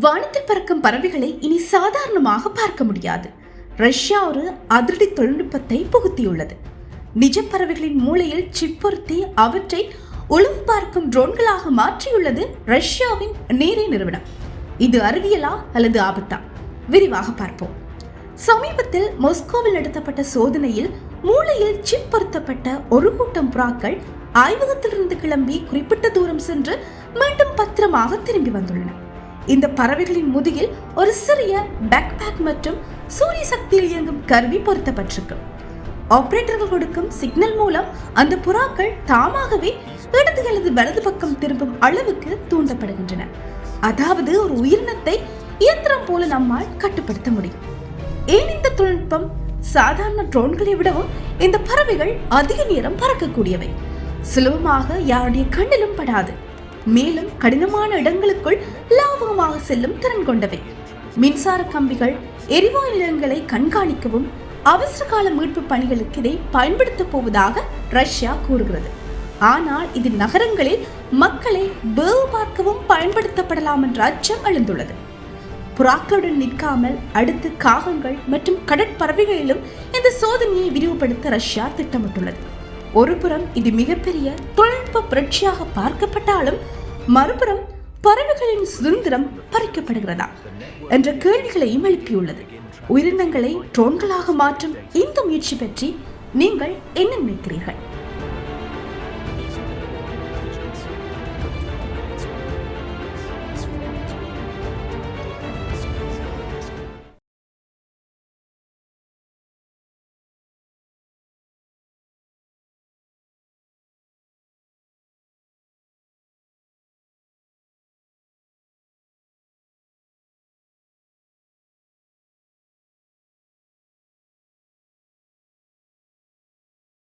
வானத்தில் பறக்கும் பறவைகளை இனி சாதாரணமாக பார்க்க முடியாது. ரஷ்யா ஒரு அதிரடி தொழில்நுட்பத்தை புகுத்தியுள்ளது. நிஜ பறவைகளின் மூளையில் சிப்பொருத்தி அவற்றை உளவு பார்க்கும் ட்ரோன்களாக மாற்றியுள்ளது ரஷ்யாவின் நீரை நிறுவனம். இது அறிவியலா அல்லது ஆபத்தா? விரிவாக பார்ப்போம். சமீபத்தில் மொஸ்கோவில் நடத்தப்பட்ட சோதனையில் மூளையில் சிப் பொருத்தப்பட்ட ஒரு கூட்டம் புறாக்கள் ஆய்வகத்திலிருந்து கிளம்பி குறிப்பிட்ட தூரம் சென்று மீண்டும் பத்திரமாக திரும்பி வந்துள்ளன. இந்த பறவைகளின் முதுகில் ஒரு சிறிய பேக்பேக் மற்றும் சூரிய சக்தியில் இயங்கும் கருவி பொருத்தப்பட்டிருக்கு. ஆப்ரேட்டர்கள் கொடுக்கும் சிக்னல் மூலம் அந்த புறாக்கள் தாமாகவே இடது அல்லது வலது பக்கம் திரும்பும் அளவுக்கு தூண்டப்படுகின்றன. அதாவது ஒரு உயிரினத்தை இயந்திரம் போல நம்மால் கட்டுப்படுத்த முடியும். ஏன் இந்த தொழில்நுட்பம்? சாதாரண ட்ரோன்களை விடவும் இந்த பறவைகள் அதிக நேரம் பறக்கக்கூடியவை. சுலபமாக யாருடைய கண்ணிலும் படாது. மேலும் கடினமான இடங்களுக்குள் லாபகமாக செல்லும் திறன் கொண்டவை. மின்சார கம்பிகள் எரிவாயு நிலங்களை கண்காணிக்கவும் அவசர கால மீட்பு பணிகளுக்கு இதை பயன்படுத்தப் போவதாக ரஷ்யா கூறுகிறது. ஆனால் இது நகரங்களில் மக்களை வேவு பார்க்கவும் பயன்படுத்தப்படலாம் என்ற அச்சம் எழுந்துள்ளது. புறாக்களுடன் நிற்காமல் அடுத்து காகங்கள் மற்றும் கடற்பறவைகளிலும் இந்த சோதனையை விரிவுபடுத்த ரஷ்யா திட்டமிட்டுள்ளது. ஒருபுறம் இது மிகப்பெரிய தொழில்நுட்ப புரட்சியாக பார்க்கப்பட்டாலும் மறுபுறம் பறவைகளின் சுதந்திரம் பறிக்கப்படுகிறதா என்ற கேள்விகளையும் எழுப்பியுள்ளது. உயிரினங்களை ட்ரோன்களாக மாற்றும் இந்த முயற்சி பற்றி நீங்கள் என்ன நினைக்கிறீர்கள்?